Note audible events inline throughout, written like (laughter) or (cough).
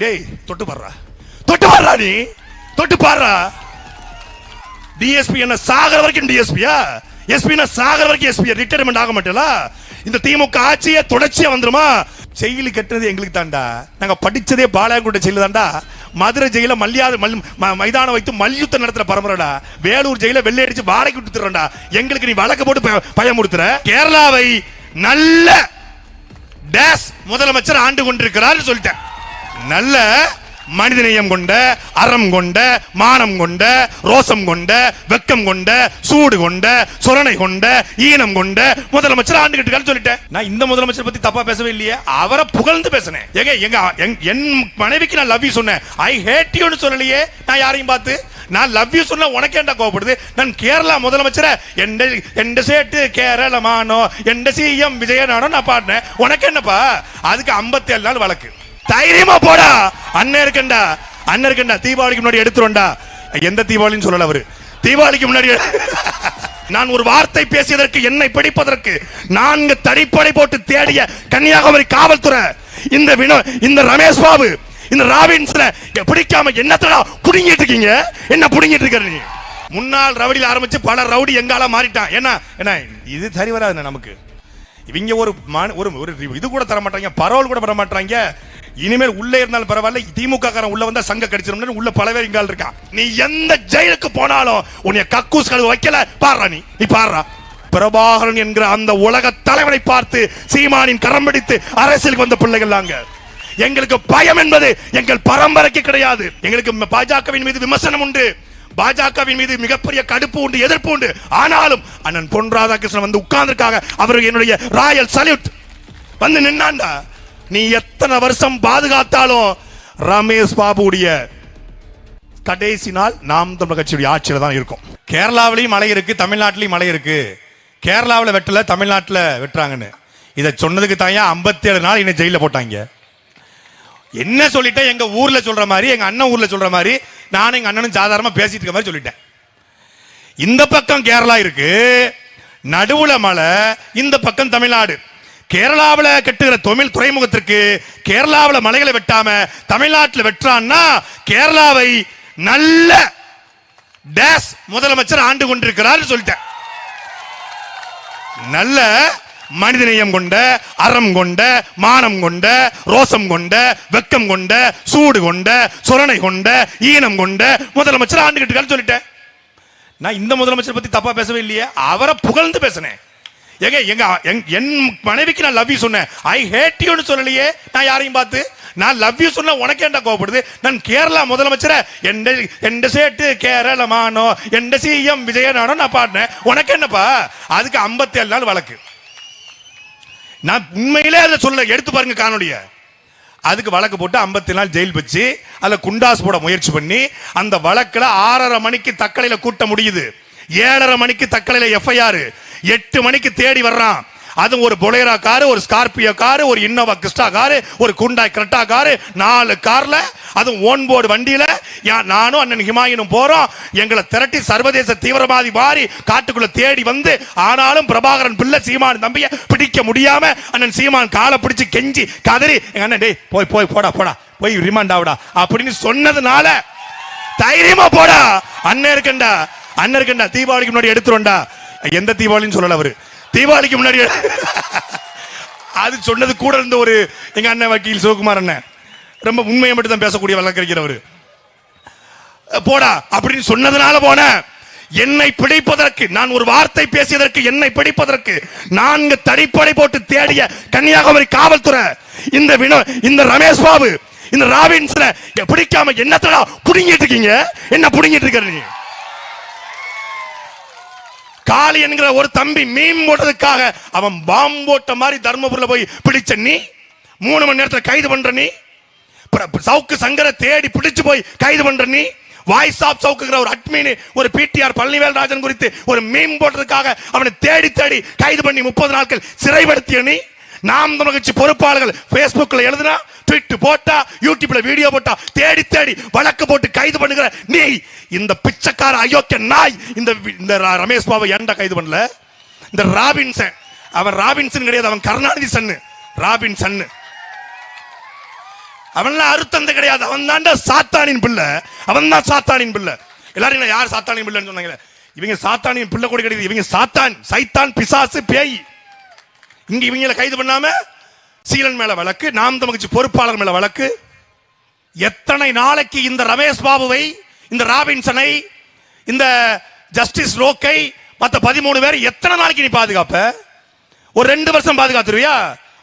டேய் தொட்டு பாடுறா தொட்டு பாடுறா நீ. தொட்டு பாடுறா டிஎஸ்பி என்ன சாகர வரைக்கும் டிஎஸ்பியா எஸ்பி சாகர வரைக்கும் எஸ்பி ரிட்டையர்மெண்ட் ஆக மாட்டேல? இந்த திமுக ஆட்சியே தொடர்ச்சியா வந்துருமா? செயலி கட்டுறது எங்களுக்கு தாண்டா நாங்க படிச்சதே பாளையங்கோட்டை ஜெயில தாண்டா மதுரை ஜெயில மல்லியாத மல் ம- மைதானம் வைத்து மல்யுத்தம் நடத்துற பரம்பரைடா. வேலூர் ஜெயில வெள்ளை அடிச்சு வாடகை விட்டுறா எங்களுக்கு நீ வழக்கு போட்டு பய- பயமுறுத்துற கேரளாவை நல்ல டேஸ் முதலமைச்சர் ஆண்டு கொண்டிருக்கிறார் சொல்லிட்டேன். நல்ல மனிதநேயம் கொண்ட அறம் கொண்ட மானம் கொண்ட ரோசம் கொண்ட வெக்கம் கொண்ட சூடு கொண்ட சுரணை கொண்ட ஈனம் கொண்ட முதலமைச்சர் ஆண்டுகிட்டு சொல்லிட்டேன். நான் இந்த முதலமைச்சர் பத்தி தப்பா பேசவே இல்லையே. அவரை புகழ்ந்து பேசினேன். எங்க எங்க எங்- என் மனைவிக்கு நான் லவ் யூ சொன்னேன். ஐ ஹேட் யூன்னு சொல்லலையே. நான் யாரையும் பார்த்து? நான் லவ் யூ சொன்னா உனக்கு என்ன கோவப்படுது? நான் கேரளா முதலமைச்சரை எந்த எந்த சேட்டு கேரளமானோ எந்த சிஎம் விஜயனானோ நான் பாடினேன். உனக்கு என்னப்பா? அதுக்கு 57 நாள் வழக்கு. தைரியமா போடா. அண்ணன் இருக்கண்டா. அண்ணன் இருக்கண்டா. தீபாவளிக்கு முன்னாடி எடுத்துருண்டா எந்த தீபாவளின்னு சொல்லல அவரு. தீபாவளிக்கு முன்னாடி (laughs) நான் ஒரு வார்த்தை பேசியதற்கு என்னை பிடிப்பதற்கு நான்கு தடிப்படை போட்டு தேடிய கன்னியாகுமரி காவல்துறை. இந்த வினோ இந்த ரமேஷ் பாபு இந்த ராபின்ஸ்ல பிடிக்காம என்னத்தடா புடுங்கிட்டு இருக்கீங்க? என்ன புடுங்கிட்டு இருக்க நீ? முன்னாள் ரவுடியில் ஆரம்பிச்சு பல ரவுடி எங்கால மாறிட்டான். என்ன என்ன இது சரி வராது நமக்கு. இவங்க ஒரு ஒரு ஒரு இது கூட தர மாட்டாங்க பரவல் கூட தர மாட்டாங்க இனிமேல் உள்ளே இருந்தாலும் பரவாயில்ல. திமுக காரன் உள்ள வந்தா சங்க கடிச்சிடும் உள்ள பல பேர் இங்கால் இருக்கான் நீ எந்த ஜெயிலுக்கு போனாலும் உன்னை கக்கூஸ் கழுவு வைக்கல. பாடுறா நீ. நீ பாடுறா பிரபாகரன் என்கிற அந்த உலக தலைவனை பார்த்து சீமானின் கரம் பிடித்து அரசியலுக்கு வந்த பிள்ளைகள் நாங்க எங்களுக்கு பயம் என்பது எங்கள் பரம்பரைக்கு கிடையாது. எங்களுக்கு பாஜகவின் மீது விமர்சனம் உண்டு. பாஜகவின் மீது மிகப்பெரிய கடுப்பு உண்டு எதிர்ப்பு உண்டு. ஆனாலும் அண்ணன் பொன் ராதாகிருஷ்ணன் வந்து உட்கார்ந்துருக்காங்க. அவர் என்னுடைய ராயல் சல்யூட். வந்து நின்னாண்டா. நீ எத்தனை வருஷம் பாதுகாத்தாலும் ரமேஷ் பாபுடைய கடைசி நாள் நாம் தமிழக கட்சியுடைய ஆட்சியில் தான் இருக்கும். கேரளாவிலையும் மழை இருக்கு தமிழ்நாட்டிலையும் மழை இருக்கு. கேரளாவில் வெட்டல தமிழ்நாட்டில் வெட்டுறாங்கன்னு. இதை சொன்னதுக்கு தாயா ஐம்பத்தி ஏழு நாள் இன்னும் ஜெயில போட்டாங்க? என்ன சொல்லிட்டேன் எங்க ஊர்ல சொல்ற மாதிரி எங்க அண்ணன் ஊர்ல சொல்ற மாதிரி நானும் எங்க அண்ணனும் சாதாரணமா பேசிட்டு இருக்க மாதிரி சொல்லிட்டேன். இந்த பக்கம் கேரளா இருக்கு நடுவுல மலை இந்த பக்கம் தமிழ்நாடு. கேரளாவில் கட்டுகிற தொழில் துறைமுகத்திற்கு கேரளாவில் மலைகளை வெட்டாம தமிழ்நாட்டில் வெட்டுறான்னா கேரளாவை நல்ல டேஸ் முதலமைச்சர் ஆண்டு கொண்டிருக்கிறார் சொல்லிட்டேன். நல்ல மனிதநேயம் கொண்ட அறம் கொண்ட மானம் கொண்ட ரோசம் கொண்ட வெக்கம் கொண்ட சூடு கொண்ட சுரணை கொண்ட ஈனம் கொண்ட முதலமைச்சர் ஆண்டுகிட்டு சொல்லிட்டேன். நான் இந்த முதலமைச்சர் பத்தி தப்பா பேசவே இல்லையே அவரை புகழ்ந்து பேசினேன். ஏங்க எங்க எங்- என் மனைவிக்கு நான் லவ் யூ சொன்னேன். ஐ ஹேட் யூன்னு சொல்லலையே நான் யாரையும் பார்த்து? நான் லவ் யூ சொன்னா உனக்கு என்ன கோவப்படுது? நான் கேரளா முதலமைச்சரை? எந்த எந்த சேட்டு கேரளமானோ எந்த சிஎம் விஜயனானோ நான் பாடினேன். உனக்கு என்னப்பா? அதுக்கு 57 நாள் வழக்கு. நான் உண்மையிலே அதை சொல்ல எடுத்து பாருங்க காணொலிய அதுக்கு வழக்கு போட்டு 50 நாள் ஜெயில் வச்சு அதில் குண்டாஸ் போட முயற்சி பண்ணி அந்த வழக்கில் ஆறரை மணிக்கு தக்கலையில் கூட்ட முடியுது. ஏழரை மணிக்கு தக்கலையில் எஃப்ஐஆர் எட்டு மணிக்கு தேடி வர்றான். அது ஒரு பொலேரா காரு ஒரு ஸ்கார்பியோ காரு ஒரு இன்னோவா கிறிஸ்டா காரு ஒரு குண்டாய் கிரட்டா காரு நாலு கார்ல அதுவும் ஓன் போர்டு வண்டியில நானும் அண்ணன் ஹிமாயினும் போறோம். எங்களை திரட்டி சர்வதேச தீவிரவாதி மாறி காட்டுக்குள்ள தேடி வந்து ஆனாலும் பிரபாகரன் பிள்ளை சீமான் தம்பிய பிடிக்க முடியாம அண்ணன் சீமான் காலை பிடிச்சு கெஞ்சி கதறி எங்க அண்ணன் டேய் போய் போய் போடா போடா போய் ரிமாண்ட் ஆகுடா அப்படின்னு சொன்னதுனால தைரியமா போடா. அண்ணன் இருக்கண்டா அண்ணன் இருக்கண்டா தீபாவளிக்கு முன்னாடி எடுத்துருண்டா எந்த தீபாவளின்னு சொல்லல அவரு. தீபாவளிக்கு முன்னாடி (laughs) அது சொன்னது கூட இருந்த ஒரு எங்க அண்ணன் வக்கீல் சிவகுமார் அண்ணன். ரொம்ப உண்மையை மட்டும் தான் பேசக்கூடிய வழக்கறிஞர் போடா அப்படின்னு சொன்னதுனால போனேன். என்னை பிடிப்பதற்கு நான் ஒரு வார்த்தை பேசியதற்கு என்னை பிடிப்பதற்கு நான்கு தடிப்படை போட்டு தேடிய கன்னியாகுமரி காவல்துறை இந்த வினோ இந்த ரமேஷ் பாபு இந்த ராபின்ஸ்ல பிடிக்காம என்னத்தடா புடுங்கிட்டு இருக்கீங்க? என்ன புடுங்கிட்டு இருக்கிற நீ? காளி என்கிற ஒரு தம்பி மீன் போட்டதுக்காக அவன் பாம்பு போட்ட மாதிரி தர்மபுரியில் போய் பிடிச்ச நீ மூணு மணி நேரத்தில் கைது பண்ற நீ சவுக்கு சங்கரை தேடி பிடிச்சு போய் கைது பண்ற நீ வாய்ஸ் ஆஃப் சவுக்குங்கிற ஒரு அட்மின் ஒரு பிடிஆர் பழனிவேல் ராஜன் குறித்து ஒரு மீன் போட்டதுக்காக அவனை தேடி தேடி கைது பண்ணி முப்பது நாட்கள் சிறைப்படுத்திய நீ நாம் தமிழ்ச்சி பொறுப்பாளர்கள் ஃபேஸ்புக்கில் எழுதுனா ட்விட் போட்டா யூடியூப்ல வீடியோ போட்டா தேடி தேடி வழக்கு போட்டு கைது பண்ணுகிற நீ இந்த பிச்சைக்கார அயோக்கிய நாய் இந்த இந்த ரமேஷ் பாபு ஏன்டா கைது பண்ணல? இந்த ராபின்சன் அவன் ராபின்சன் கிடையாது அவன் கருணாநிதி சன்னு. ராபின் சன்னு. அவன்லாம் அருத்தந்த கிடையாது அவன் தாண்டா சாத்தானின் பிள்ளை. அவன் தான் சாத்தானின் பிள்ளை. எல்லாரும் யார் சாத்தானின் பிள்ளைன்னு சொன்னாங்களே? இவங்க சாத்தானின் பிள்ளை கூட கிடையாது இவங்க சாத்தான் சைத்தான் பிசாசு பேய். இங்க இவங்களை கைது பண்ணாம சீலன் மேல வழக்கு நாம் தமிழ்ச்சி பொறுப்பாளர் மேல வழக்கு. எத்தனை நாளைக்கு இந்த ரமேஷ் பாபுவை இந்த ராபின்சனை இந்த ஜஸ்டிஸ் ரோக்கை மற்ற பதிமூணு பேர் எத்தனை நாளைக்கு நீ பாதுகாப்ப? ஒரு ரெண்டு வருஷம் பாதுகாத்துருவியா?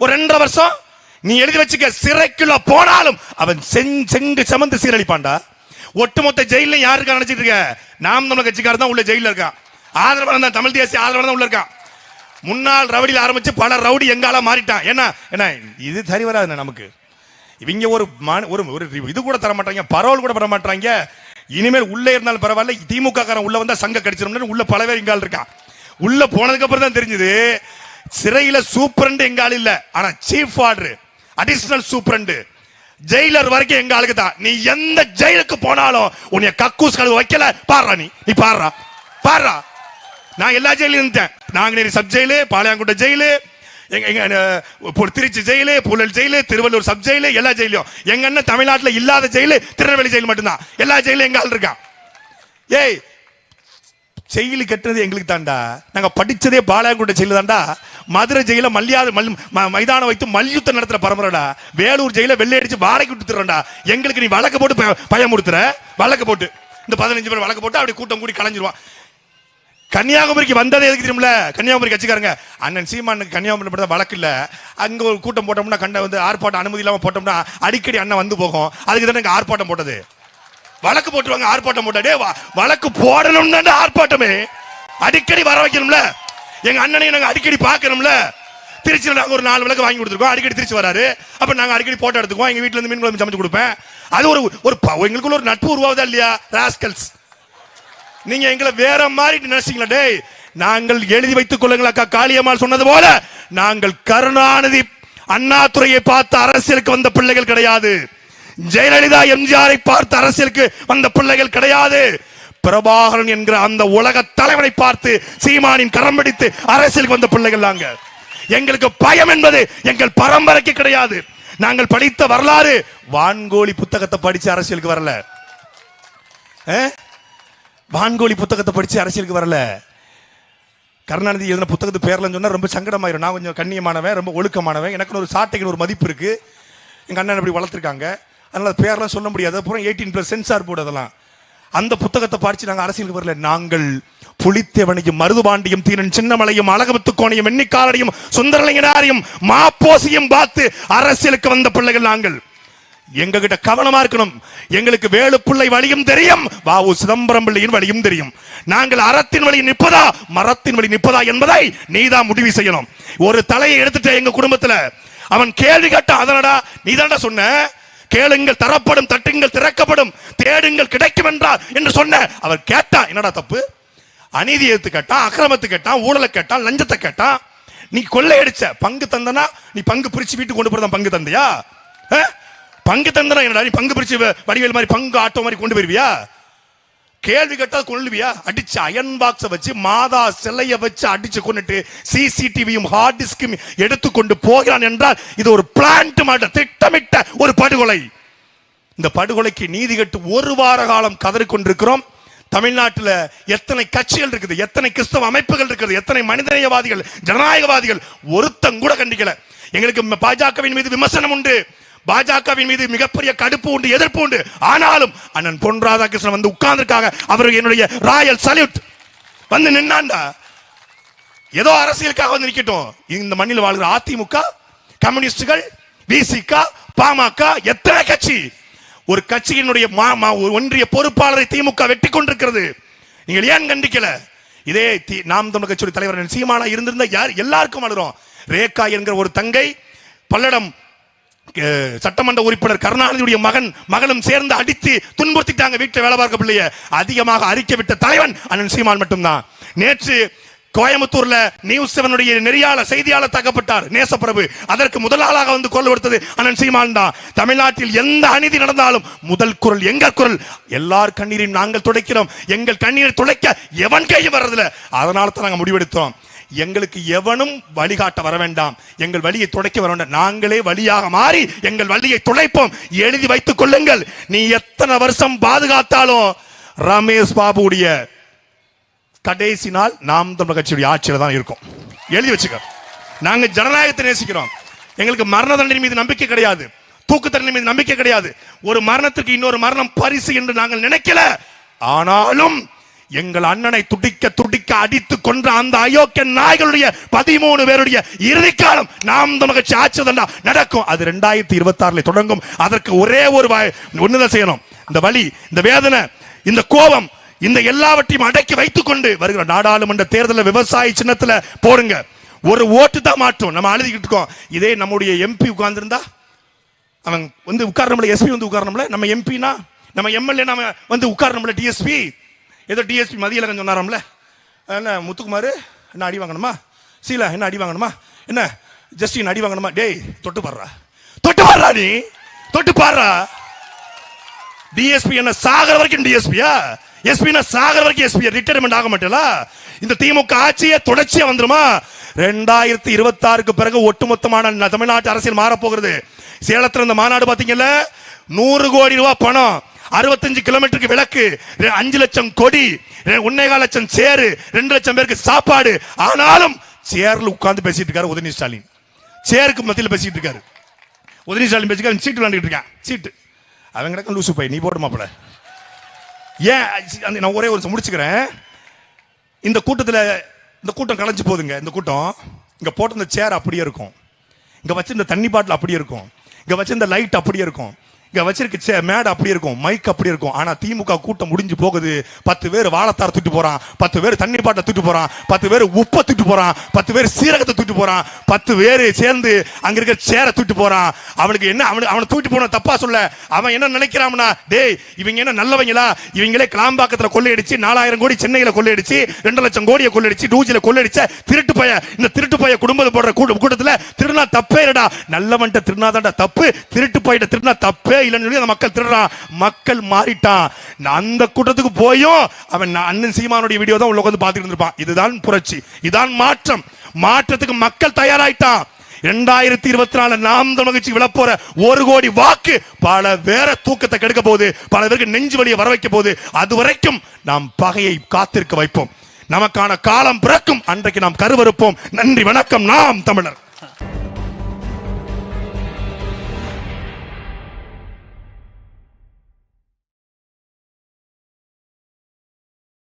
ஒரு ரெண்டரை வருஷம்? நீ எழுதி வச்சுக்க சிறைக்குள்ள போனாலும் அவன் செங் செங்கு சமந்து சீரழிப்பான்டா. ஒட்டுமொத்த ஜெயில யாருக்கா நினைச்சிட்டு இருக்க? நாம் தமிழ் கட்சிக்காரர் தான் உள்ள ஜெயில இருக்கான். ஆதரவாளன் தான் தமிழ் தேசிய ஆதரவாளன் தான் உள்ள இருக்கான். முன்னாள் ரவுடியில் ஆரம்பிச்சு பல ரவுடி எங்கால மாறிட்டான். என்ன என்ன இது சரி வராது நமக்கு. இவங்க ஒரு ஒரு ஒரு இது கூட தர மாட்டாங்க பரவல் கூட பண்ண மாட்டாங்க இனிமேல் உள்ளே இருந்தாலும் பரவாயில்ல. திமுக காரன் உள்ள வந்தா சங்க கடிச்சிடும் உள்ள பல பேர் இங்கால் இருக்கான் உள்ள போனதுக்கு அப்புறம் தான் தெரிஞ்சது சிறையில சூப்பரண்டு எங்க ஆள் இல்ல. ஆனா chief warder additional superintendent. Jailer வரைக்கும் எங்க ஆளுக்கு தான். நீ எந்த ஜெயிலுக்கு போனாலும் உன்னைய கக்கூஸ் கழுவு வைக்கல. பாடுறா நீ. நீ பாடுறா. பாடுறா. நான் எல்லா ஜெயிலும் இருந்தேன் Nanguneri sub jail Palayamkottai jail எங்க எங்க Trichy jail Puzhal jail Tiruvallur sub jail எல்லா ஜெயிலையும் எங்க அண்ணன் தமிழ்நாட்டில் இல்லாத ஜெயிலு திருநெல்வேலி ஜெயில் மட்டும்தான். எல்லா ஜெயிலும் எங்க ஆள் இருக்கான் ஏய் ஜெயிலு கட்டுறது எங்களுக்கு தாண்டா நாங்க படிச்சதே பாளையங்கோட்டை ஜெயிலு தாண்டா மதுரை ஜெயில மல்லியாது மல் ம- மைதானம் வைத்து மல்யுத்தம் நடத்துற பரம்பரைடா. வேலூர் ஜெயில வெள்ளையடிச்சு வாடகை விட்டுறா எங்களுக்கு நீ வழக்கு போட்டு பய- பயமுறுத்துற? வழக்கு போட்டு. இந்த பதினஞ்சு பேர் வழக்கு போட்டு அப்படி கூட்டம் கூடி கலைஞ்சிருவான். கன்னியாகுமரிக்கு வந்ததே எதுக்கு தெரியுமில கன்னியாகுமரி கட்சிக்காரங்க. அண்ணன் சீமானுக்கு கன்னியாகுமரி மட்டும் வழக்கு இல்லை. அங்கே ஒரு கூட்டம் போட்டோம்னா கண்ட வந்து ஆர்ப்பாட்டம் அனுமதி இல்லாமல் போட்டோம்னா அடிக்கடி அண்ணன் வந்து போகும். அதுக்கு தானே ஆர்ப்பாட்டம் போட்டது. வழக்கு போட்டுருவாங்க ஆர்ப்பாட்டம் போட்டாடே வழக்கு போடணும்னு ஆர்ப்பாட்டமே. அடிக்கடி வர வைக்கணும்ல. எங்க அண்ணனையும் நாங்கள் அடிக்கடி பார்க்கணும்ல. திருச்சியில் நாங்கள் ஒரு நாலு விளக்கு வாங்கி கொடுத்துருக்கோம். அடிக்கடி திருச்சி வராரு. அப்போ நாங்கள் அடிக்கடி போட்டோ எடுத்துக்குவோம். எங்கள் வீட்டில் இருந்து மீன் குழம்பு சமைச்சு கொடுப்பேன். அது ஒரு ஒரு ப- எங்களுக்குள்ள ஒரு நட்பு உருவாகுதா இல்லையா? ராஸ்கல்ஸ். நீங்க எங்களை வேற மாதிரி நினைச்சீங்களா? டேய் நாங்கள் எழுதி வைத்துக் கொள்ளுங்கள் அக்கா. காளியம்மாள் சொன்னது போல நாங்கள் கருணாநிதி அண்ணாதுரையை பார்த்து அரசியலுக்கு வந்த பிள்ளைகள் கிடையாது. ஜெயலலிதா எம்ஜிஆரை பார்த்து அரசியலுக்கு வந்த பிள்ளைகள் கிடையாது. பிரபாகரன் என்கிற அந்த உலக தலைவனை பார்த்து சீமானின் கரம் பிடித்து அரசியலுக்கு வந்த பிள்ளைகள் நாங்க. எங்களுக்கு பயம் என்பது எங்கள் பரம்பரைக்கு கிடையாது. நாங்கள் படித்த வரலாறு வான்கோழி புத்தகத்தை படிச்சு அரசியலுக்கு வரல. வான்கோழி புத்தகத்தை படித்து அரசியலுக்கு வரல. கருணாநிதி எழுதின புத்தகத்து பேரில் சொன்னால் ரொம்ப சங்கடமாயிரும். நான் கொஞ்சம் கண்ணியமானவன் ரொம்ப ஒழுக்கமானவன். எனக்குன்னு ஒரு சாட்டைக்கு ஒரு மதிப்பு இருக்குது எங்கள் அண்ணன் அப்படி வளர்த்துருக்காங்க. அதனால் பேரெலாம் சொல்ல முடியாது. அப்புறம் எயிட்டீன் ப்ளஸ் சென்சார் போர்டு அதெல்லாம். அந்த புத்தகத்தை படித்து நாங்கள் அரசியலுக்கு வரல. நாங்கள் புலித்தேவனையும் மருதுபாண்டியும் தீரன் சின்னமலையும் அழகமுத்துக்கோனையும் எண்ணிக்காரனையும் சுந்தரலிங்கனாரையும் மாப்போசியும் பார்த்து அரசியலுக்கு வந்த பிள்ளைகள் நாங்கள். எங்ககிட்ட கவனமா இருக்கணும். எங்களுக்கு வேலுப்பிள்ளை வழியும் தெரியும். வாவு சிதம்பரம் பிள்ளையின் வழியும் தெரியும். நாங்கள் அறத்தின் வழி நிற்பதா மரத்தின் வழி நிற்பதா என்பதை நீதான் முடிவு செய்யணும். ஒரு தலையை எடுத்துட்டு எங்க குடும்பத்துல அவன் கேள்வி கேட்டான் அதனடா நீதான்டா சொன்ன? கேளுங்கள் தரப்படும் தட்டுங்கள் திறக்கப்படும் தேடுங்கள் கிடைக்கும் என்றார் என்று சொன்ன. அவர் கேட்டா என்னடா தப்பு? அநீதி எடுத்து கேட்டான் அக்கிரமத்து கேட்டான் ஊழலை கேட்டான் லஞ்சத்தை கேட்டான் நீ கொள்ளையடிச்ச பங்கு தந்தனா நீ பங்கு பிரிச்சு வீட்டுக்கு கொண்டு போறதா பங்கு தந்தையா? ஆ? பங்கு தந்தனா என்னடா நீ பங்கு பிரிச்சு வடிவேல் மாதிரி பங்கு ஆட்டோ மாதிரி கொண்டு போயிருவியா? கேள்வி கேட்டால் கொள்ளுவியா? அடிச்சு அயன் பாக்ஸை வச்சு மாதா சிலைய வச்சு அடிச்சு கொண்டுட்டு சிசிடிவியும் ஹார்ட் டிஸ்கும் எடுத்துக்கொண்டு போகிறான் என்றால் இது ஒரு பிளான்ட் மாட்ட திட்டமிட்ட ஒரு படுகொலை. இந்த படுகொலைக்கு நீதி கட்டு ஒரு வார காலம் கதறிக்கொண்டிருக்கிறோம். தமிழ்நாட்டில் எத்தனை கட்சிகள் இருக்குது எத்தனை கிறிஸ்தவ அமைப்புகள் இருக்குது எத்தனை மனிதநேயவாதிகள் ஜனநாயகவாதிகள் ஒருத்தங்கூட கண்டிக்கல. எங்களுக்கு பாஜகவின் மீது விமர்சனம் உண்டு. பாஜகவின் மீது மிகப்பெரிய கடுப்பு உண்டு எதிர்ப்பு உண்டு. ஆனாலும் அண்ணன் பொன் ராதாகிருஷ்ணன் வந்து உட்கார்ந்துருக்காங்க. அவர் என்னுடைய ராயல் சல்யூட். வந்து நின்னாண்டா? ஏதோ அரசியலுக்காக வந்து நிற்கட்டும். இந்த மண்ணில் வாழ்கிற அதிமுக கம்யூனிஸ்டுகள் விசிக பாமக எத்தனை கட்சி? ஒரு கட்சியினுடைய மா- மா- ஒரு ஒன்றிய பொறுப்பாளரை திமுக வெட்டி கொண்டிருக்கிறது. நீங்கள் ஏன் கண்டிக்கல? இதே தி- நாம் தமிழ் கட்சியுடைய தலைவர் சீமானா இருந்திருந்தா யார் எல்லாருக்கும் அழுறோம். ரேகா என்கிற ஒரு தங்கை பல்லடம் சட்டமன்ற உறுப்பினர் கருணாநிதியுடைய மகன் மகளும் சேர்ந்து அடித்து துன்புறுத்திட்டாங்க வீட்டில் வேலை பார்க்க பிள்ளைய. அதிகமாக அறிக்கை விட்ட தலைவன் அண்ணன் சீமான் மட்டும்தான். நேற்று கோயம்புத்தூர்ல நியூஸ் செவனுடைய நெறியாளர் செய்தியாளர் தாக்கப்பட்டார் நேசப்பிரபு. அதற்கு முதல் ஆளாக வந்து குரல் கொடுத்தது அண்ணன் சீமான் தான். தமிழ்நாட்டில் எந்த அநீதி நடந்தாலும் முதல் குரல் எங்க குரல்? எல்லார் கண்ணீரையும் நாங்கள் துடைக்கிறோம். எங்கள் கண்ணீரை துடைக்க எவன் கையும் வர்றதில்ல. அதனால தான் நாங்கள் முடிவெடுத்தோம். எங்களுக்கு எவனும் வழிகாட்ட வர வேண்டாம் எங்கள் வழியை துடைக்க வர வேண்டாம். நாங்களே வழியாக மாறி எங்கள் வழியை துடைப்போம். எழுதி வைத்துக் கொள்ளுங்கள். நீ எத்தனை வருஷம் பாதுகாத்தாலும் ரமேஷ் பாபுடைய கடைசி நாள் நாம் தமிழ் கட்சியுடைய ஆட்சியில் தான் இருக்கும். எழுதி வச்சுக்க. நாங்க ஜனநாயகத்தை நேசிக்கிறோம். எங்களுக்கு மரண தண்டனை மீது நம்பிக்கை கிடையாது. தூக்கு தண்டனை மீது நம்பிக்கை கிடையாது. ஒரு மரணத்திற்கு இன்னொரு மரணம் பரிசு என்று நாங்கள் நினைக்கல. ஆனாலும் எங்கள் அண்ணனை துடிக்க துடிக்க அடித்து கொன்ற அந்த அயோக்கிய நாய்களுடைய பதிமூணு பேருடைய இறுதி காலம் நாம் நமக்கு கட்சி நடக்கும். அது ரெண்டாயிரத்தி இருபத்தி ஆறுல தொடங்கும். அதற்கு ஒரே ஒரு ஒண்ணுதான் செய்யணும். இந்த வலி இந்த வேதனை இந்த கோபம் இந்த எல்லாவற்றையும் அடக்கி வைத்துக் கொண்டு வருகிற நாடாளுமன்ற தேர்தலில் விவசாய சின்னத்துல போடுங்க. ஒரு ஓட்டு தான் மாற்றும். நம்ம அழுதிக்கிட்டு இருக்கோம். இதே நம்முடைய எம்பி உட்கார்ந்துருந்தா அவன் வந்து உட்காரணும்ல எஸ்பி வந்து உட்காரணும்ல? நம்ம எம்பினா நம்ம எம்எல்ஏ நம்ம வந்து உட்காரணும்ல டிஎஸ்பி ஏதோ டிஎஸ்பி மதியழகன் சொன்னாராம்ல. என்ன முத்துக்குமார் என்ன அடி வாங்கணுமா? சீலா என்ன அடி வாங்கணுமா? என்ன ஜஸ்டின் அடி வாங்கணுமா? டேய் தொட்டு பாடுறா தொட்டு பாடுறா நீ. தொட்டு பாடுறா டிஎஸ்பி என்ன சாகர வரைக்கும் டிஎஸ்பியா எஸ்பினா சாகர வரைக்கும் எஸ்பி ரிட்டையர்மெண்ட் ஆக மாட்டேல? இந்த திமுக ஆட்சியே தொடர்ச்சியா வந்துருமா? ரெண்டாயிரத்தி இருபத்தி ஆறுக்கு பிறகு ஒட்டுமொத்தமான தமிழ்நாட்டு அரசியல் மாறப்போகிறது. சேலத்தில் இந்த மாநாடு பார்த்தீங்கல்ல நூறு கோடி ரூபாய் பணம். அறுபத்தஞ்சு கிலோமீட்டருக்கு விளக்கு அஞ்சு லட்சம் கொடி ரெ- ஒன்னேகால் லட்சம் சேரு ரெண்டு லட்சம் பேருக்கு சாப்பாடு. ஆனாலும் சேர்ல உட்கார்ந்து பேசிட்டு இருக்காரு உதயநிதி ஸ்டாலின். சேருக்கு மத்தியில் பேசிட்டு இருக்காரு. உதயநிதி ஸ்டாலின் பேசிக்காரு சீட்டு விளாண்டுட்டு இருக்கேன். சீட்டு. அவன் கிடக்க லூசு போய் நீ போட்டு மாப்பிள. ஏன் அந்த நான் ஒரே ஒரு முடிச்சுக்கிறேன். இந்த கூட்டத்தில் இந்த கூட்டம் கலைஞ்சு போகுதுங்க இந்த கூட்டம். இங்கே போட்டிருந்த இந்த சேர் அப்படியே இருக்கும். இங்கே வச்சிருந்த தண்ணி பாட்டில் அப்படியே இருக்கும். இங்கே வச்சிருந்த லைட் அப்படியே இருக்கும். இங்க வச்சிருக்க சே மேடை அப்படி இருக்கும் மைக் அப்படி இருக்கும். ஆனா திமுக கூட்டம் முடிஞ்சு போகுது. பத்து பேர் வாழத்தார தூட்டு போறான். பத்து பேர் தண்ணி பாட்டை தூட்டு போறான். பத்து பேர் உப்பை தூட்டு போறான். பத்து பேர் சீரகத்தை தூட்டு போறான். பத்து பேர் சேர்ந்து அங்க இருக்க சேரை தூட்டு போறான். அவனுக்கு என்ன அவனுக்கு அவனை தூக்கிட்டு போன தப்பா சொல்ல. அவன் என்ன நினைக்கிறான்னா டேய் இவங்க என்ன நல்லவங்களா? இவங்களே கிளாம்பாக்கத்துல கொள்ளையடிச்சு நாலாயிரம் கோடி சென்னையில கொள்ளையடிச்சு ரெண்டு லட்சம் கோடியை கொள்ளையடிச்சு டூஜில கொள்ளையடிச்ச திருட்டு பய இந்த திருட்டு பய குடும்பத்தை போடுற கூட்டத்துல திருநா தப்பே இல்லடா. நல்லவன்ட்ட திருநாதாண்டா தப்பு. திருட்டு பயிட்ட திருநா தப்பே இல்லைன்னு சொல்லி அந்த மக்கள் திருடுறான் மக்கள் மாறிட்டான் அந்த கூட்டத்துக்கு போயும் அவன் அண்ணன் சீமானுடைய வீடியோ தான் உள்ள உட்காந்து பார்த்துட்டு இருந்திருப்பான். இதுதான் புரட்சி. இதான் மாற்றம். மாற்றத்துக்கு மக்கள் தயாராயிட்டான் இரண்டாயிரத்தி இருபத்தி நாலு நாம் தமிழ்ச்சி விழப்போற ஒரு கோடி வாக்கு பல வேற தூக்கத்தை கெடுக்க போகுது. பல பேருக்கு நெஞ்சு வலியை வர வைக்க போகுது. அது வரைக்கும் நாம் பகையை காத்திருக்க வைப்போம். நமக்கான காலம் பிறக்கும். அன்றைக்கு நாம் கருவறுப்போம். நன்றி வணக்கம். நாம் தமிழர்.